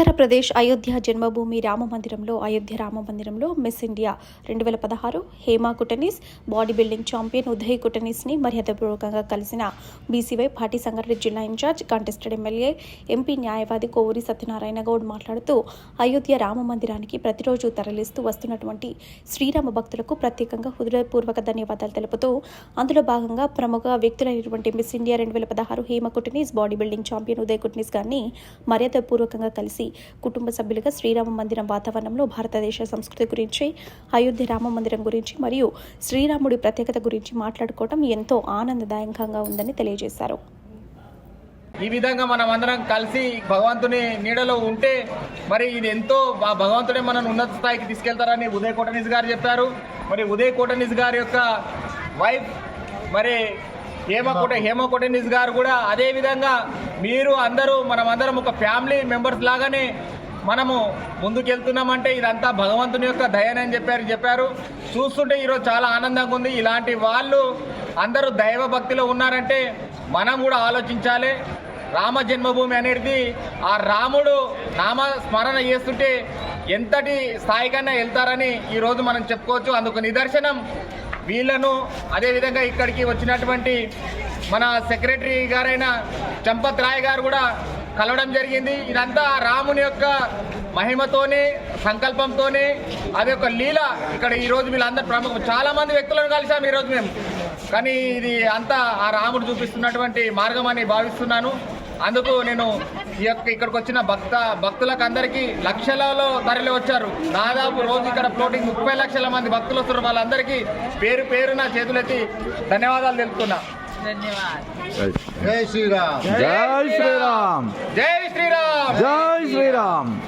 ఉత్తరప్రదేశ్ అయోధ్య జన్మభూమి రామ మందిరంలో అయోధ్య రామ మందిరంలో miss India రెండు వేల పదహారు Hema Kutanis body building champion Uday కుటనీస్ని మర్యాదపూర్వకంగా కలిసిన బీసీవై పార్టీ సంగారెడ్డి జిల్లా ఇన్ఛార్జ్ కంటెస్టెడ్ ఎమ్మెల్యే ఎంపీ న్యాయవాది కోవూరి సత్యనారాయణ గౌడ్ మాట్లాడుతూ అయోధ్య రామ మందిరానికి ప్రతిరోజు తరలిస్తూ వస్తున్నటువంటి శ్రీరామ భక్తులకు ప్రత్యేకంగా హృదయపూర్వక ధన్యవాదాలు తెలుపుతూ అందులో భాగంగా ప్రముఖ వ్యక్తులైనటువంటి మిస్ ఇండియా రెండు వేల పదహారు Hema Kutanis body building champion Uday Kutanis గారిని మర్యాదపూర్వకంగా కలిసి కుటుంబ సభ్యులుగా శ్రీరామ మందిరం వాతావరణంలో భారతదేశ సంస్కృతి గురించి అయోధ్య రామ మందిరం గురించి మరియు శ్రీరాముడి ప్రత్యేకత గురించి మాట్లాడుకోవడం ఎంతో ఆనందదాయకంగా ఉందని తెలియజేశారు. ఈ విధంగా మనం అందరం కలిసి భగవంతుని నీడలో ఉంటే మరి ఇది ఎంతో భగవంతుడే మనల్ని ఉన్నత స్థాయికి తీసుకెళ్తారని ఉదయ్ కోటనీస్ గారు చెప్పారు. మరి ఉదయ్ కోటనీస్ గారి యొక్క వైఫ్ మరి హేమ కోట హేమ కోటనీస్ గారు కూడా అదే విధంగా మీరు అందరూ మనమందరం ఒక ఫ్యామిలీ మెంబర్స్ లాగానే మనము ముందుకెళ్తున్నామంటే ఇదంతా భగవంతుని యొక్క దయనని చెప్పారు చెప్పారు. చూస్తుంటే ఈరోజు చాలా ఆనందంగా ఉంది. ఇలాంటి వాళ్ళు అందరూ దైవ భక్తిలో ఉన్నారంటే మనం కూడా ఆలోచించాలి. రామ జన్మభూమి అనేది ఆ రాముడు నామ స్మరణ చేస్తుంటే ఎంతటి స్థాయికన్నా వెళ్తారని ఈరోజు మనం చెప్పుకోవచ్చు. అందుకు నిదర్శనం వీళ్ళను అదేవిధంగా ఇక్కడికి వచ్చినటువంటి మన సెక్రటరీ గారైన చంపత్ రాయ్ గారు కూడా కలవడం జరిగింది. ఇదంతా రాముని యొక్క మహిమతోనే సంకల్పంతోనే అది ఒక లీల ఇక్కడ ఈరోజు వీళ్ళందరూ ప్రముఖ చాలా మంది వ్యక్తులను కలిసాం ఈరోజు మేము. కానీ ఇది అంతా ఆ రాముడు చూపిస్తున్నటువంటి మార్గం అని భావిస్తున్నాను. అందుకు నేను ఈ యొక్క ఇక్కడికి వచ్చిన భక్త భక్తులకు అందరికీ లక్షలలో తరలి వచ్చారు. దాదాపు రోజు ఇక్కడ ఫ్లోటింగ్ ముప్పై లక్షల మంది భక్తులు వస్తున్నారు. వాళ్ళందరికీ పేరు పేరున చేతులెత్తి ధన్యవాదాలు తెలుపుతున్నా. జై శ్రీరామ్. జై శ్రీరామ్. జై శ్రీరామ్. జై శ్రీరామ్.